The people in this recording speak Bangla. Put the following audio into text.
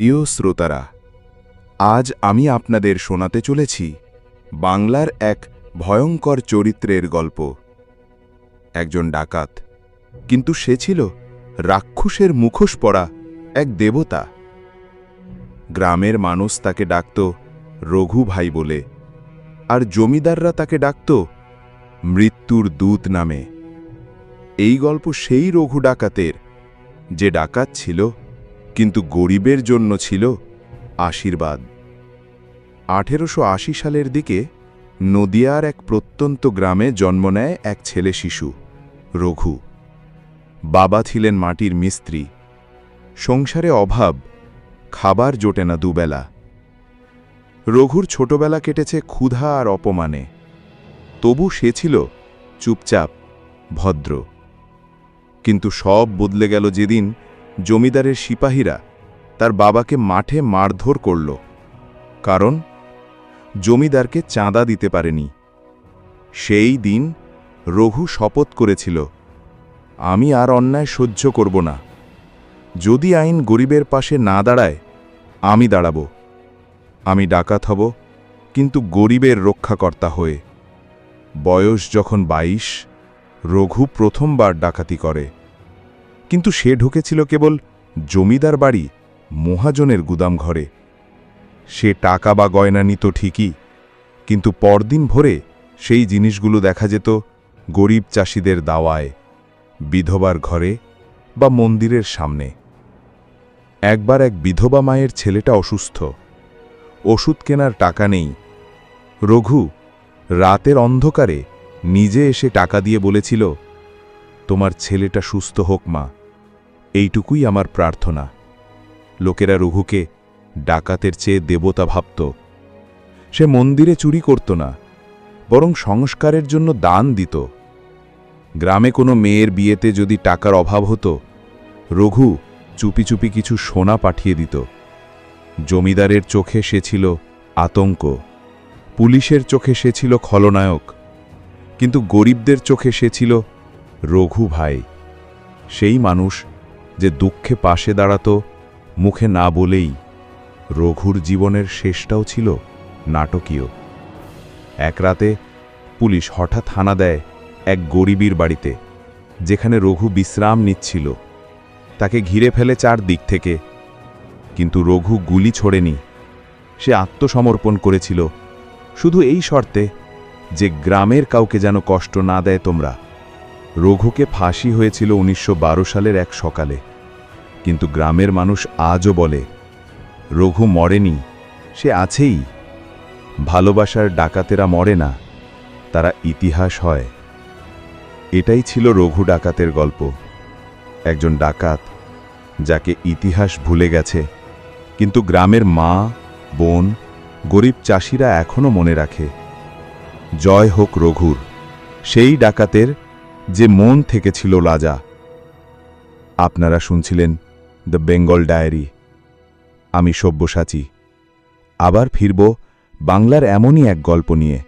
প্রিয় শ্রোতারা, আজ আমি আপনাদের শোনাতে চলেছি বাংলার এক ভয়ঙ্কর চরিত্রের গল্প। একজন ডাকাত, কিন্তু সে ছিল রাক্ষসের মুখোশ পরা এক দেবতা। গ্রামের মানুষ তাকে ডাকত রঘু ভাই বলে, আর জমিদাররা তাকে ডাকত মৃত্যুর দূত নামে। এই গল্প সেই রঘু ডাকাতের, যে ডাকাত ছিল কিন্তু গরিবের জন্য ছিল আশীর্বাদ। আঠেরোশো আশি সালের দিকে নদিয়ার এক প্রত্যন্ত গ্রামে জন্ম নেয় এক ছেলে শিশু, রঘু। বাবা ছিলেন মাটির মিস্ত্রি। সংসারে অভাব, খাবার জোটে না দুবেলা। রঘুর ছোটবেলা কেটেছে ক্ষুধা আর অপমানে। তবু সে ছিল চুপচাপ, ভদ্র। কিন্তু সব বদলে গেল যেদিন জমিদারের সিপাহীরা তার বাবাকে মাঠে মারধর করল, কারণ জমিদারকে চাঁদা দিতে পারেনি। সেই দিন রঘু শপথ করেছিল, আমি আর অন্যায় সহ্য করব না। যদি আইন গরিবের পাশে না দাঁড়ায়, আমি দাঁড়াব। আমি ডাকাত হব, কিন্তু গরিবের রক্ষাকর্তা হয়ে। বয়স যখন বাইশ, রঘু প্রথমবার ডাকাতি করে। কিন্তু সে ঢুকেছিল কেবল জমিদার বাড়ি মহাজনের গুদাম ঘরে। সে টাকা বা গয়না নিত ঠিকই, কিন্তু পরদিন ভোরে সেই জিনিসগুলো দেখা যেত গরিব চাষিদের দাওয়ায়, বিধবার ঘরে বা মন্দিরের সামনে। একবার এক বিধবা মায়ের ছেলেটা অসুস্থ, ওষুধ কেনার টাকা নেই। রঘু রাতের অন্ধকারে নিজে এসে টাকা দিয়ে বলেছিল, তোমার ছেলেটা সুস্থ হোক মা। এইটুকুই আমার প্রার্থনা। লোকেরা রঘুকে ডাকাতের চেয়ে দেবতা ভাবত। সে মন্দিরে চুরি করত না, বরং সংস্কারের জন্য দান দিত। গ্রামে কোনো মেয়ের বিয়েতে যদি টাকার অভাব হতো, রঘু চুপি চুপি কিছু সোনা পাঠিয়ে দিত। জমিদারের চোখে সে ছিল আতঙ্ক, পুলিশের চোখে সে ছিল খলনায়ক, কিন্তু গরিবদের চোখে সে ছিল রঘু ভাই। সেই মানুষ যে দুঃখে পাশে দাঁড়াত, মুখে না বলেই রঘুর জীবনের শেষটাও ছিল নাটকীয়। এক রাতে পুলিশ হঠাৎ হানা দেয় এক গরিবীর বাড়িতে, যেখানে রঘু বিশ্রাম নিচ্ছিল। তাকে ঘিরে ফেলে চার দিক থেকে, কিন্তু রঘু গুলি ছোড়েনি। সে আত্মসমর্পণ করেছিল। শুধু এই শর্তে যে গ্রামের কাউকে যেন কষ্ট না দেয় তোমরা। রঘুকে ফাঁসি হয়েছিল উনিশশো বারো সালের এক সকালে। কিন্তু গ্রামের মানুষ আজও বলে, রঘু মরেনি, সে আছেই। ভালোবাসার ডাকাতেরা মরে না, তারা ইতিহাস হয়। এটাই ছিল রঘু ডাকাতের গল্প। একজন ডাকাত যাকে ইতিহাস ভুলে গেছে, কিন্তু গ্রামের মা, বোন, গরিব চাষিরা এখনও মনে রাখে, জয় হোক রঘুর, সেই ডাকাতের যে মন থেকে ছিল রাজা আপনারা শুনছিলেন দ্য বেঙ্গল ডায়েরি আমি সব্যসাচী। আবার ফিরব বাংলার এমনই এক গল্প নিয়ে।